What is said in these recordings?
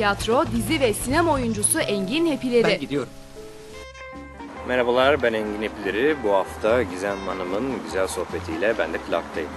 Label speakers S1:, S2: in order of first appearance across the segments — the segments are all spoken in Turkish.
S1: Tiyatro, dizi ve sinema oyuncusu Engin Hepileri.
S2: Ben gidiyorum.
S3: Merhabalar ben Engin Epileri. Bu hafta Gizem Hanım'ın güzel sohbetiyle ben de Clark'tayım.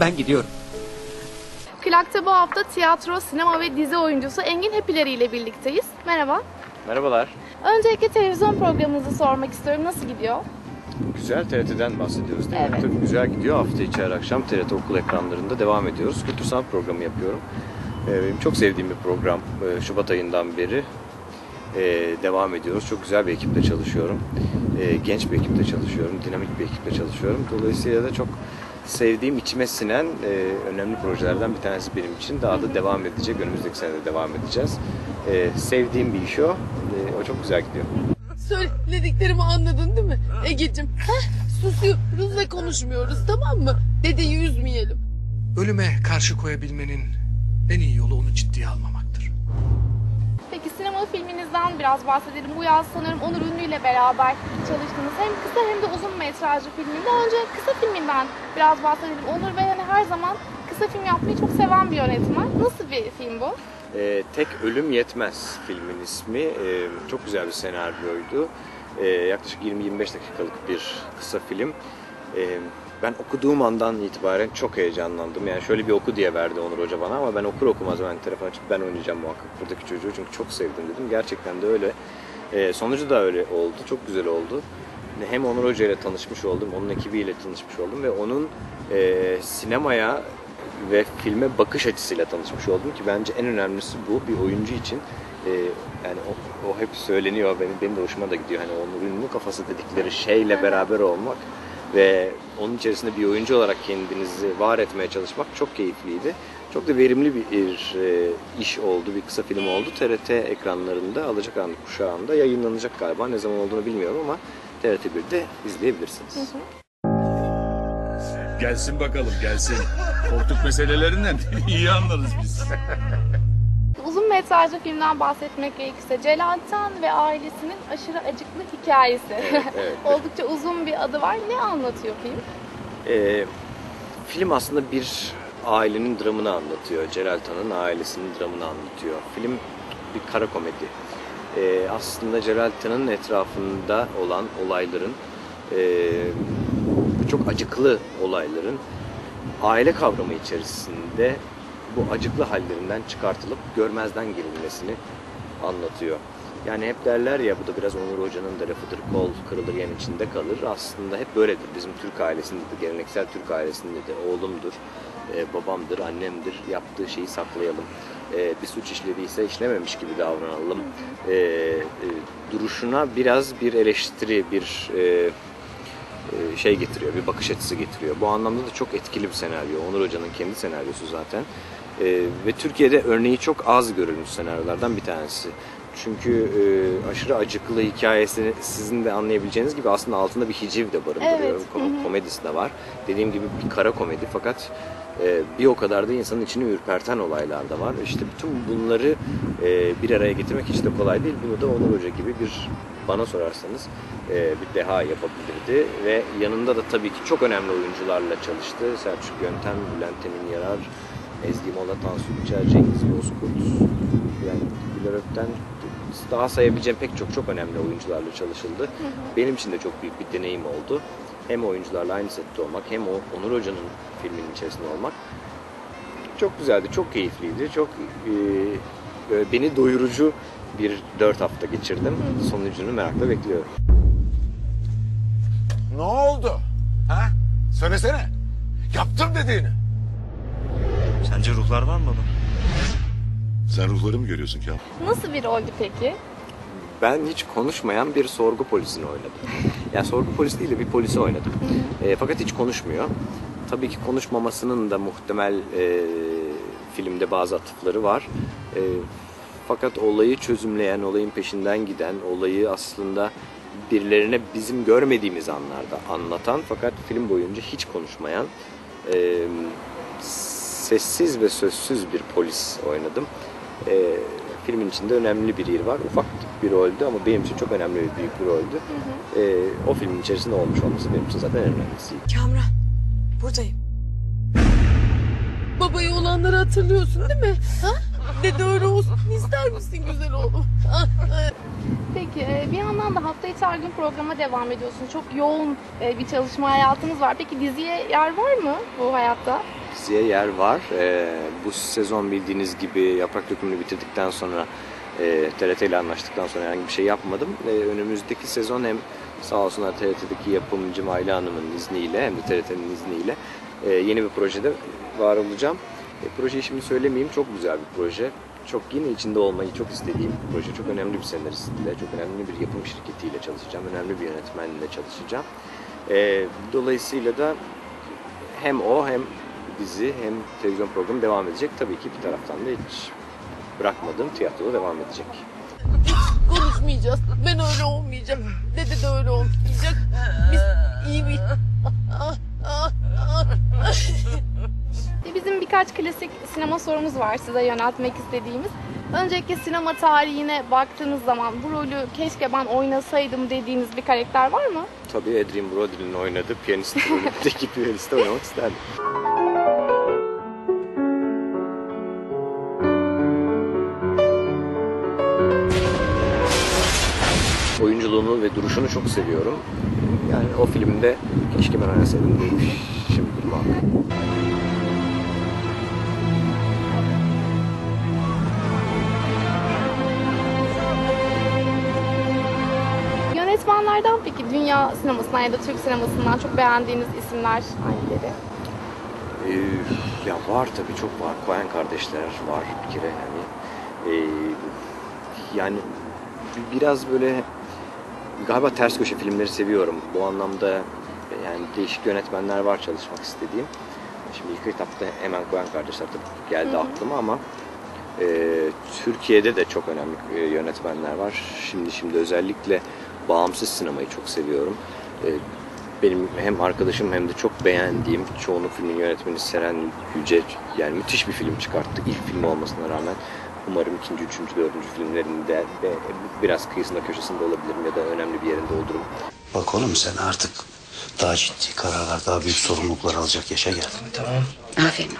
S2: Ben gidiyorum.
S4: Plak'ta bu hafta tiyatro, sinema ve dizi oyuncusu Engin Hepileri ile birlikteyiz. Merhaba.
S3: Merhabalar.
S4: Öncelikle televizyon programınızı sormak istiyorum. Nasıl gidiyor?
S3: Güzel TRT'den bahsediyoruz değil mi?
S4: Evet.
S3: Tabii güzel gidiyor. Hafta içi her akşam TRT okul ekranlarında devam ediyoruz. Kültür sanat programı yapıyorum. Ee, Benim çok sevdiğim bir program. Ee, Şubat ayından beri ee, devam ediyoruz. Çok güzel bir ekiple çalışıyorum. Ee, Genç bir ekiple çalışıyorum. Dinamik bir ekiple çalışıyorum. Dolayısıyla da çok sevdiğim, içime sinen e, önemli projelerden bir tanesi benim için. Daha da devam edecek. Önümüzdeki sene de devam edeceğiz. Ee, Sevdiğim bir iş o. Ee, O çok güzel gidiyor.
S5: Söylediklerimi anladın değil mi Ege'cim? Heh, susuyoruz ve konuşmuyoruz tamam mı? Dedeyi üzmeyelim.
S6: Ölüme karşı koyabilmenin en iyi yolu onu ciddiye almamaktır.
S4: Peki sinema filminizden biraz bahsedelim. Bu yaz sanırım Onur Ünlü ile beraber çalıştığınız hem kısa hem de uzun metrajlı filminde. Önce kısa filminden biraz bahsedelim. Onur Bey hani her zaman kısa film yapmayı çok seven bir yönetmen. Nasıl bir film bu?
S3: Ee, Tek Ölüm Yetmez filmin ismi. Ee, çok güzel bir senaryoydu. Ee, yaklaşık 20-25 dakikalık bir kısa film. Ee, ben okuduğum andan itibaren çok heyecanlandım. Yani şöyle bir oku diye verdi Onur Hoca bana ama ben okur okumaz ben telefon açıp ben oynayacağım muhakkak buradaki çocuğu çünkü çok sevdim dedim. Gerçekten de öyle. Ee, sonucu da öyle oldu. Çok güzel oldu. Hem Onur Hoca ile tanışmış oldum, onun ekibiyle tanışmış oldum ve onun e, sinemaya ve filme bakış açısıyla tanışmış oldum ki bence en önemlisi bu bir oyuncu için. Ee, yani o, o hep söyleniyor benim benim de hoşuma da gidiyor hani Onur Ünlü kafası dedikleri şeyle beraber olmak ve onun içerisinde bir oyuncu olarak kendinizi var etmeye çalışmak çok keyifliydi. Çok da verimli bir, e, iş oldu, bir kısa film oldu. TRT ekranlarında Alacakaranlık kuşağında yayınlanacak galiba. Ne zaman olduğunu bilmiyorum ama TRT 1'de izleyebilirsiniz.
S7: Gelsin bakalım gelsin. Koltuk meselelerinden iyi anlarız biz.
S4: Uzun metrajlı filmden bahsetmek gerekirse Celalcan ve ailesinin aşırı acıklı hikayesi.
S3: evet.
S4: Oldukça uzun bir adı var. Ne anlatıyor film?
S3: Ee, film aslında bir ailenin dramını anlatıyor. Celal Tan'ın ailesinin dramını anlatıyor. Film bir kara komedi. Ee, aslında Celal Tan'ın etrafında olan olayların, e, çok acıklı olayların aile kavramı içerisinde bu acıklı hallerinden çıkartılıp görmezden gelinmesini anlatıyor. Yani hep derler ya bu da biraz Onur Hoca'nın da lafıdır kol kırılır yen içinde kalır. Aslında hep böyledir. Bizim Türk ailesinde de geleneksel Türk ailesinde de oğlumdur, e, babamdır, annemdir. Yaptığı şeyi saklayalım. E, bir suç işlediyse işlememiş gibi davranalım. E, e, duruşuna biraz bir eleştiri, bir e, e, şey getiriyor, bir bakış açısı getiriyor. Bu anlamda da çok etkili bir senaryo. Onur Hoca'nın kendi senaryosu zaten. E, ve Türkiye'de örneği çok az görülmüş senaryolardan bir tanesi. Çünkü e, aşırı acıklı hikayesini sizin de anlayabileceğiniz gibi aslında altında bir hiciv de barındırıyor.
S4: Evet,
S3: Kom-. Komedisi de var. Dediğim gibi bir kara komedi fakat e, bir o kadar da insanın içini ürperten olaylar da var. İşte bütün bunları e, bir araya getirmek hiç de kolay değil. Bunu da Onur Hoca gibi bir bana sorarsanız e, bir deha yapabilirdi ve yanında da tabii ki çok önemli oyuncularla çalıştı. Selçuk Yöntem, Bülent Emin Yarar, Ezgi Mola, Tansu Biçer, Cengiz Bozkurt, yani Güler Ökten daha sayabileceğim pek çok çok önemli oyuncularla çalışıldı. Benim için de çok büyük bir deneyim oldu. Hem oyuncularla aynı sette olmak hem o Onur Hoca'nın filminin içerisinde olmak çok güzeldi, çok keyifliydi. Çok e, böyle beni doyurucu bir dört hafta geçirdim. Sonucunu merakla bekliyorum.
S7: Ne oldu? Ha? Söylesene. Yaptım dediğini.
S8: Sence ruhlar var mı baba?
S7: Sen ruhları mı görüyorsun Kamil?
S4: Nasıl bir roldü peki?
S3: Ben hiç konuşmayan bir sorgu polisini oynadım. Yani sorgu polisi değil de bir polisi oynadım. E, fakat hiç konuşmuyor. Tabii ki konuşmamasının da muhtemel e, filmde bazı atıfları var. E, fakat olayı çözümleyen, olayın peşinden giden, olayı aslında birilerine bizim görmediğimiz anlarda anlatan fakat film boyunca hiç konuşmayan e, sessiz ve sözsüz bir polis oynadım. E, filmin içinde önemli bir yer var. Ufak bir roldü ama benim için çok önemli ve büyük bir roldü. E, o filmin içerisinde olmuş olması benim için zaten en önemlisiydi.
S2: Kamran, buradayım.
S5: Babaya olanları hatırlıyorsun değil mi? Ha? Dede öyle olsun ister misin güzel oğlum?
S4: Peki e, bir yandan da hafta içi her gün programa devam ediyorsun. Çok yoğun e, bir çalışma hayatınız var. Peki diziye yer var mı bu hayatta?
S3: Diziye yer var. Ee, bu sezon bildiğiniz gibi Yaprak Dökümü'nü bitirdikten sonra e, TRT ile anlaştıktan sonra herhangi bir şey yapmadım. Ee, önümüzdeki sezon hem sağ olsunlar TRT'deki yapımcı Mayla Hanım'ın izniyle hem de TRT'nin izniyle e, yeni bir projede var olacağım. E, projeyi şimdi söylemeyeyim. Çok güzel bir proje. Çok yine içinde olmayı çok istediğim bir proje. Çok önemli bir senaristle, çok önemli bir yapım şirketiyle çalışacağım. Önemli bir yönetmenle çalışacağım. E, dolayısıyla da hem o hem dizi hem televizyon programı devam edecek. Tabii ki bir taraftan da hiç bırakmadığım tiyatroda devam edecek.
S5: Konuşmayacağız. Ben öyle olmayacağım. Dede de öyle olmayacak. Biz iyi bir...
S4: E, Bizim birkaç klasik sinema sorumuz var size yöneltmek istediğimiz. Öncelikle sinema tarihine baktığınız zaman bu rolü keşke ben oynasaydım dediğiniz bir karakter var mı?
S3: Tabii Adrien Brody'nin oynadığı piyanist rolündeki piyaniste oynamak isterdim. Oyunculuğunu ve duruşunu çok seviyorum. Yani o filmde keşke ben oynasaydım demiş. Şimdi muhakkak.
S4: Yönetmenlerden peki dünya sinemasından ya da Türk sinemasından çok beğendiğiniz isimler hangileri?
S3: Ee, ya var tabii çok var. Coen kardeşler var bir kere yani. Ee, yani biraz böyle galiba ters köşe filmleri seviyorum. Bu anlamda yani değişik yönetmenler var çalışmak istediğim. Şimdi ilk etapta hemen Coen kardeşler tabii geldi aklıma ama e, Türkiye'de de çok önemli e, yönetmenler var. Şimdi şimdi özellikle bağımsız sinemayı çok seviyorum. E, benim hem arkadaşım hem de çok beğendiğim çoğunluk filmin yönetmeni Seren Yüce yani müthiş bir film çıkarttı ilk film olmasına rağmen. Umarım ikinci, üçüncü, dördüncü filmlerinde de biraz kıyısında köşesinde olabilirim ya da önemli bir yerinde olurum.
S9: Bak oğlum sen artık daha ciddi kararlar, daha büyük sorumluluklar alacak yaşa geldin.
S2: Aferin oğlum.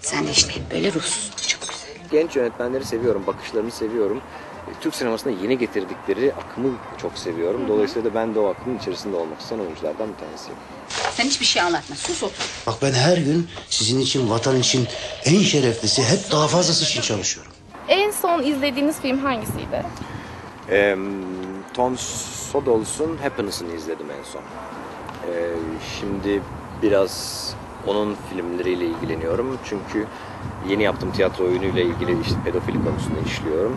S2: Sen de işte hep böyle ruhsuz. Çok güzel.
S3: Genç yönetmenleri seviyorum, bakışlarını seviyorum. E, Türk sinemasına yeni getirdikleri akımı çok seviyorum. Dolayısıyla da ben de o akımın içerisinde olmak isteyen oyunculardan bir tanesiyim.
S2: Sen hiçbir şey anlatma. Sus otur.
S9: Bak ben her gün sizin için, vatan için en şereflisi, hep daha fazlası için çalışıyorum.
S4: En son izlediğiniz film hangisiydi?
S3: Ee, Tom Sodols'un Happiness'ını izledim en son. Ee, şimdi biraz onun filmleriyle ilgileniyorum. Çünkü yeni yaptığım tiyatro oyunuyla ilgili işte pedofili konusunda işliyorum.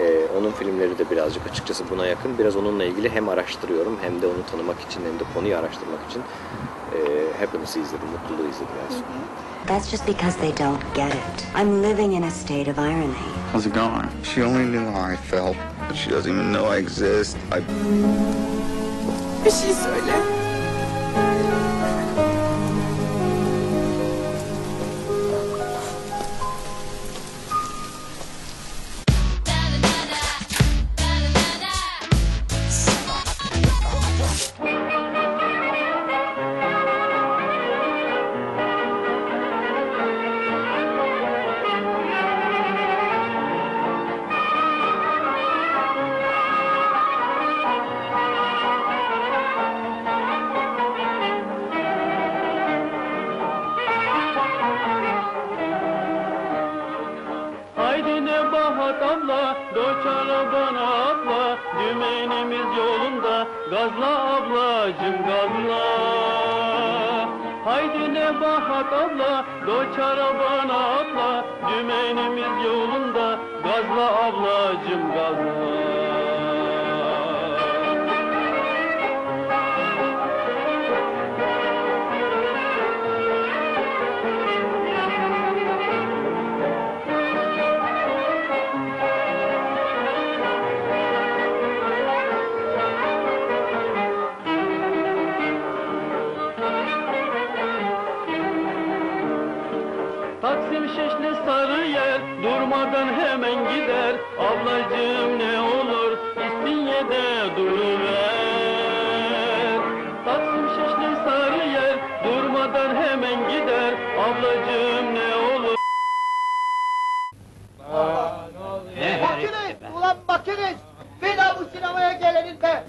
S3: Ee, onun filmleri de birazcık açıkçası buna yakın. Biraz onunla ilgili hem araştırıyorum hem de onu tanımak için hem de konuyu araştırmak için e, Happiness'ı izledim, Mutluluğu izledim son.
S10: That's just because they don't get it. I'm living in a state of irony.
S7: How's it going? She only knew how I felt, but she doesn't even know I exist. I
S5: Bir şey söyle.
S11: Abla, doç arabana abla, dümenimiz yolunda, gazla ablacım gazla. Haydi ne Bahat abla, doç arabana abla, dümenimiz yolunda, gazla ablacım gazla. Taksim Şişli Sarıyer durmadan hemen gider. Ablacığım ne olur İstinye'de duruver. Taksim Şişli Sarıyer durmadan hemen gider. Ablacığım ne olur Bakınız ulan bakınız bir daha bu sinemaya gelenin be!